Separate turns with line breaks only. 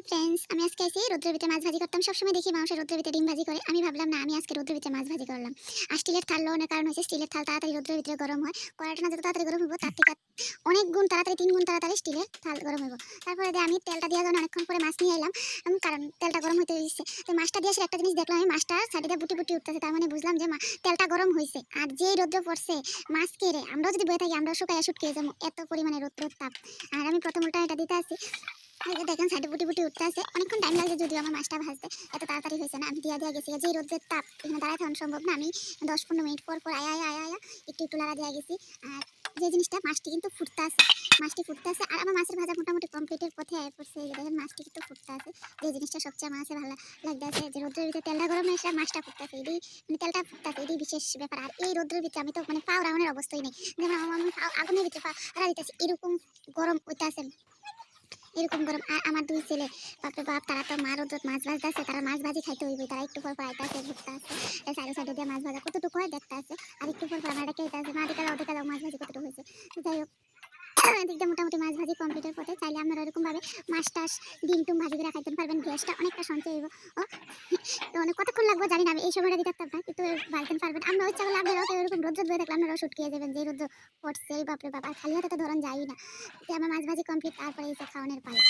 Hi friends আমি আজকে এসে রোদ্রের ভিতরে মাছ ভাজি করতাম। সবসময় দেখি মানুষের রোদ্রের ভিতরে ডিম ভাজি করে। আমি ভাবলাম, না, আমি আজকে রোদ্রের ভিতরে মাছ ভাজি করলাম। আর স্টিলের থাল লোনের কারণ হচ্ছে স্টিলের থাল তাড়াতাড়ি রোদ্রের ভিতরে গরম হয়। কড়াইটা না যত তাড়াতাড়ি গরম হইব, তার থেকে অনেক গুণ তাড়াতাড়ি, তিন গুণ তাড়াতাড়ি স্টিলের থাল গরম হইব। তারপরে আমি তেলটা দিয়ে যখন অনেকক্ষণ পরে মাছ নিয়ে এলাম কারণ তেলটা গরম হইতে দিচ্ছে তো মাছটা দিয়ে আসলে একটা জিনিস দেখলাম, আমি মাছটা সাইডে বুটি বুটি উঠতেছে। তার মানে বুঝলাম যে তেলটা গরম হয়েছে আর যেই রোদ্র পড়ছে, মাছ কেড়ে, আমরাও যদি বয়ে থাকি, আমরাও শুকাইয়া শুটকে যাব। এত পরিমাণে রোদ্র তাপ আর আমি প্রথম উল্টা এটা দিতে আসি। যে দেখেন, সাইডে বুটি বুটি উঠতে আছে। অনেকক্ষণ টাইম লাগছে যদিও আমার মাছটা ভাজতে। এত তাড়াতাড়ি হয়েছে না, আমি দিয়া দিয়া গেছি। যে রোদের তাপ, এখানে দাঁড়ায় থাকানো সম্ভব না। আমি দশ পনেরো মিনিট পর পর আয়া আয়া আয়া একটু একটু লাড়া দিয়া গেছি। আর যে জিনিসটা, মাছটি কিন্তু ফুটতে আছে। মাছটি ফুটতে আছে। আর আমার মাছের ভাজা মোটামুটি কমপ্লিটের পথে আয় পড়ছে। যে দেখেন, মাছটি কিন্তু ফুটতে আছে। যে জিনিসটা সবচেয়ে কাছে ভালো লাগতে আছে, যে রোদ্রের ভিতরে তেলটা গরম আর মাছটা ফুটতে আছে। এটাই মানে তেলটা ফুটতে আছে। এটাই বিশেষ ব্যাপার। আর এই রোদ্রের ভিতরে আমি তো মানে পাও রাউনের অবস্থাই নেই। যেমন আমার আমি আগুনের ভিতরে পা দিতেছি। এরকম গরম ওইটা আছে। এরকম গরম, আর আমার দুই ছেলে, বাপরে বাপ, তারা তো মা রোদ মাছ ভাজতে আছে তারা মাছ ভাজি খাইতে হইবে তারা একটু পর আইতে আছে ঘুরতে আছে সাইডে সাইডে দিয়ে মাছ ভাজা কতটুকু হয় দেখতে আছে আর একটু পর পর আমার এটা খেতে আছে, মা দেখা দাও দেখা দাও, মাছ ভাজি কতটুকু হয়েছে। যাই হোক দিয়ে মোটামুটি মাছ ভাজি কমপ্লিটের পথে চাইলে আপনারা এরকমভাবে মাছ টাছ, ডিম টুম ভাজি করে খাইতে পারবেন। গ্যাসটা অনেকটা সঞ্চয় হইব। ও, তো অনেক কতক্ষণ লাগবে জানি না, আমি এই সময়টা দিতে পারতাম কিন্তু ভাজতে পারবেন। আমরা ইচ্ছা করলে আপনারাও তো এরকম রোদ রোদ বয়ে দেখলে আপনারাও খেয়ে যাবেন। যে রোদ পড়ছে বাপরে বাপ, আর খালি হাতে তো ধরন যাই না। তো আমার মাছ ভাজি কমপ্লিট তারপরে এসে খাওয়ানোর পালা।